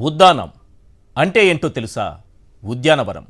ఉద్దానం అంటే ఏంటో తెలుసా? ఉద్యానవనం.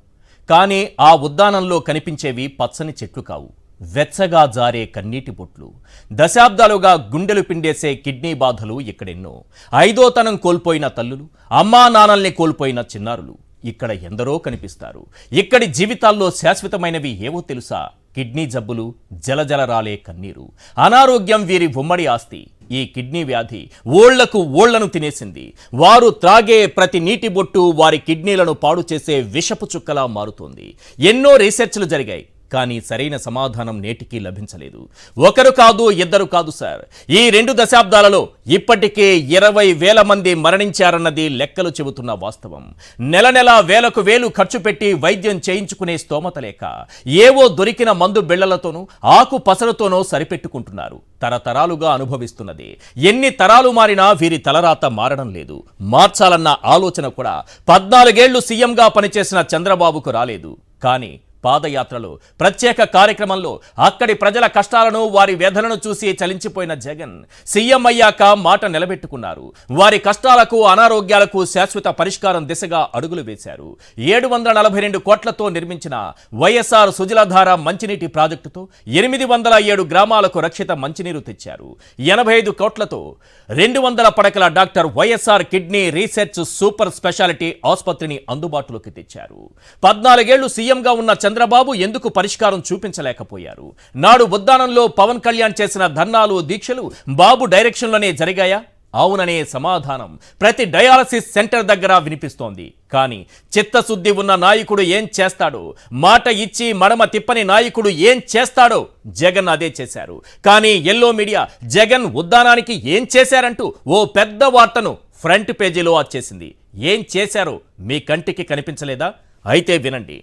కానీ ఆ ఉద్దానంలో కనిపించేవి పచ్చని చెట్లు కావు. వెచ్చగా జారే కన్నీటి బొట్లు. దశాబ్దాలుగా గుండెలు పిండేసే కిడ్నీ బాధలు ఇక్కడెన్నో. ఐదోతనం కోల్పోయిన తల్లులు అమ్మా నాన్నల్ని కోల్పోయిన చిన్నారులు ఇక్కడ ఎందరో కనిపిస్తారు. ఇక్కడి జీవితాల్లో శాశ్వతమైనవి ఏవో తెలుసా? కిడ్నీ జబ్బులు జలజల రాలే కన్నీరు. అనారోగ్యం వీరి ఉమ్మడి ఆస్తి. ఈ కిడ్నీ వ్యాధి ఓళ్ళకు ఓళ్ళను తినేసింది. వారు త్రాగే ప్రతి నీటి బొట్టు వారి కిడ్నీలను పాడు చేసే విషపు చుక్కలా మారుతోంది. ఎన్నో రీసెర్చ్లు జరిగాయి. కానీ సరైన సమాధానం నేటికీ లభించలేదు. ఒకరు కాదు ఇద్దరు కాదు సార్. ఈ రెండు దశాబ్దాలలో ఇప్పటికే ఇరవై వేల మంది మరణించారన్నది లెక్కలు చెబుతున్న వాస్తవం. నెల నెల వేలకు వేలు ఖర్చు పెట్టి వైద్యం చేయించుకునే స్తోమత లేక ఏవో దొరికిన మందు బిళ్ళలతోనూ ఆకు పసరుతోనో సరిపెట్టుకుంటున్నారు. తరతరాలుగా అనుభవిస్తున్నది. ఎన్ని తరాలు మారినా వీరి తలరాత మారడం లేదు. మార్చాలన్న ఆలోచన కూడా పద్నాలుగేళ్ళు సీఎంగా పనిచేసిన చంద్రబాబుకు రాలేదు. కానీ పాదయాత్రలో ప్రత్యేక కార్యక్రమంలో అక్కడి ప్రజల కష్టాలను వారి వ్యధలను చూసి చలించిపోయిన జగన్ సీఎం అయ్యాక మాట నిలబెట్టుకున్నారు. వారి కష్టాలకు అనారోగ్యాలకు శాశ్వత పరిష్కారం దిశగా అడుగులు వేశారు. ఏడు వందల నలభై రెండు కోట్లతో నిర్మించిన వైఎస్ఆర్ సుజలధార మంచినీటి ప్రాజెక్టుతో ఎనిమిది వందల ఏడు గ్రామాలకు రక్షిత మంచినీరు తెచ్చారు. ఎనభై ఐదు కోట్లతో రెండు వందల పడకల doctor YSR kidney research super speciality ఆసుపత్రిని అందుబాటులోకి తెచ్చారు. పద్నాలుగేళ్ళు సీఎంగా ఉన్న చంద్రబాబు ఎందుకు పరిష్కారం చూపించలేకపోయారు? నాడు ఉద్దానంలో పవన్ కళ్యాణ్ చేసిన ధర్నాలు దీక్షలు బాబు డైరెక్షన్లోనే జరిగాయా? అవుననే సమాధానం ప్రతి డయాలసిస్ సెంటర్ దగ్గర వినిపిస్తోంది. కానీ చిత్తశుద్ధి ఉన్న నాయకుడు ఏం చేస్తాడో? మాట ఇచ్చి మడమ తిప్పని నాయకుడు ఏం చేస్తాడో జగన్ అదే చేశారు. కానీ ఎల్లో మీడియా జగన్ ఉద్దానానికి ఏం చేశారంటూ ఓ పెద్ద వార్తను ఫ్రంట్ పేజీలో వచ్చేసింది ఏం చేశారో మీ కంటికి కనిపించలేదా? అయితే వినండి.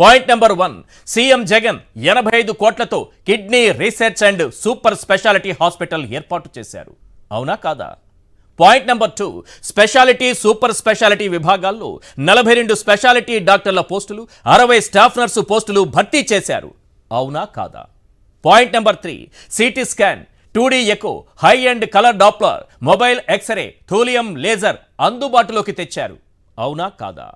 Point number one CM Jagan ఎనభై ఐదు కోట్లతో kidney research and super speciality hospital ఏర్పాటు చేశారు. అవునా కాదా? Point number two speciality super speciality విభాగాల్లో నలభై రెండు స్పెషాలిటీ డాక్టర్ల పోస్టులు అరవై స్టాఫ్ నర్సు పోస్టులు భర్తీ చేశారు. అవునా కాదా? Point number three CT scan two D echo high and colour Doppler mobile X ray thulium laser అందుబాటులోకి తెచ్చారు. అవునా కాదా?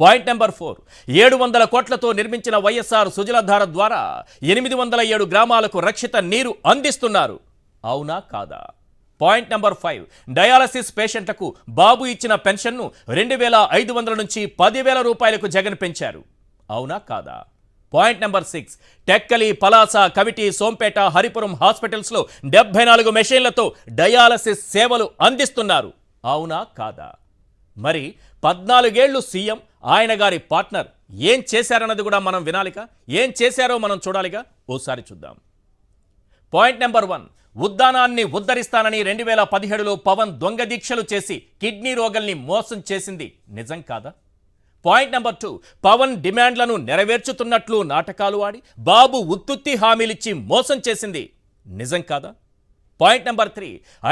Point number four. ఏడు వందల కోట్లతో నిర్మించిన వైఎస్ఆర్ సుజలధార ద్వారా ఎనిమిది వందల ఏడు గ్రామాలకు రక్షిత నీరు అందిస్తున్నారు. అవునా కాదా? Point number five. డయాలసిస్ పేషెంట్లకు బాబు ఇచ్చిన పెన్షన్ను రెండు వేల ఐదు వందల నుంచి పదివేల రూపాయలకు జగన్ పెంచారు. అవునా కాదా? Point number six. Tekkali Palasa Kaviti Sompeta Haripuram హాస్పిటల్స్లో డెబ్బై నాలుగు మెషిన్లతో డయాలసిస్ సేవలు అందిస్తున్నారు. అవునా కాదా? మరి పద్నాలుగేళ్ళు సీఎం ఆయన గారి పార్ట్నర్ ఏం చేశారన్నది కూడా మనం వినాలిగా ఏం చేశారో మనం చూడాలిగా ఓసారి చూద్దాం. పాయింట్ నెంబర్ వన్ ఉద్దానాన్ని ఉద్ధరిస్తానని రెండు వేల పదిహేడులో పవన్ దొంగ దీక్షలు చేసి కిడ్నీ రోగుల్ని మోసం చేసింది నిజం కాదా? పాయింట్ నెంబర్ టూ పవన్ డిమాండ్లను నెరవేర్చుతున్నట్లు నాటకాలు ఆడి బాబు ఉత్తుత్తి హామీలిచ్చి మోసం చేసింది నిజం కాదా? పాయింట్ నెంబర్ త్రీ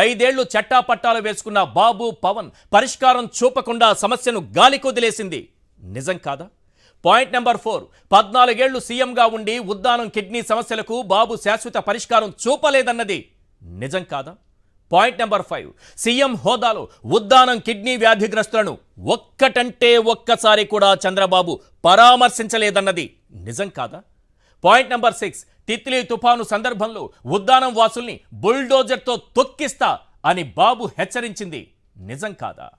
ఐదేళ్ళు చట్టాపట్టాలు వేసుకున్న బాబు పవన్ పరిష్కారం చూపకుండా సమస్యను గాలికొదిలేసింది నిజం కాదా? పాయింట్ నెంబర్ ఫోర్ పద్నాలుగేళ్ళు సీఎంగా ఉండి ఉద్దానం కిడ్నీ సమస్యలకు బాబు శాశ్వత పరిష్కారం చూపలేదన్నది నిజం కాదా? పాయింట్ నెంబర్ ఫైవ్ సీఎం హోదాలో ఉద్దానం కిడ్నీ వ్యాధిగ్రస్తులను ఒక్కటంటే ఒక్కసారి కూడా చంద్రబాబు పరామర్శించలేదన్నది నిజం కాదా? పాయింట్ నెంబర్ సిక్స్ తిత్లీ తుఫాను సందర్భంలో ఉద్దానం వాసుల్ని బుల్డోజర్తో తొక్కిస్తా అని బాబు హెచ్చరించింది. నిజం కాదా?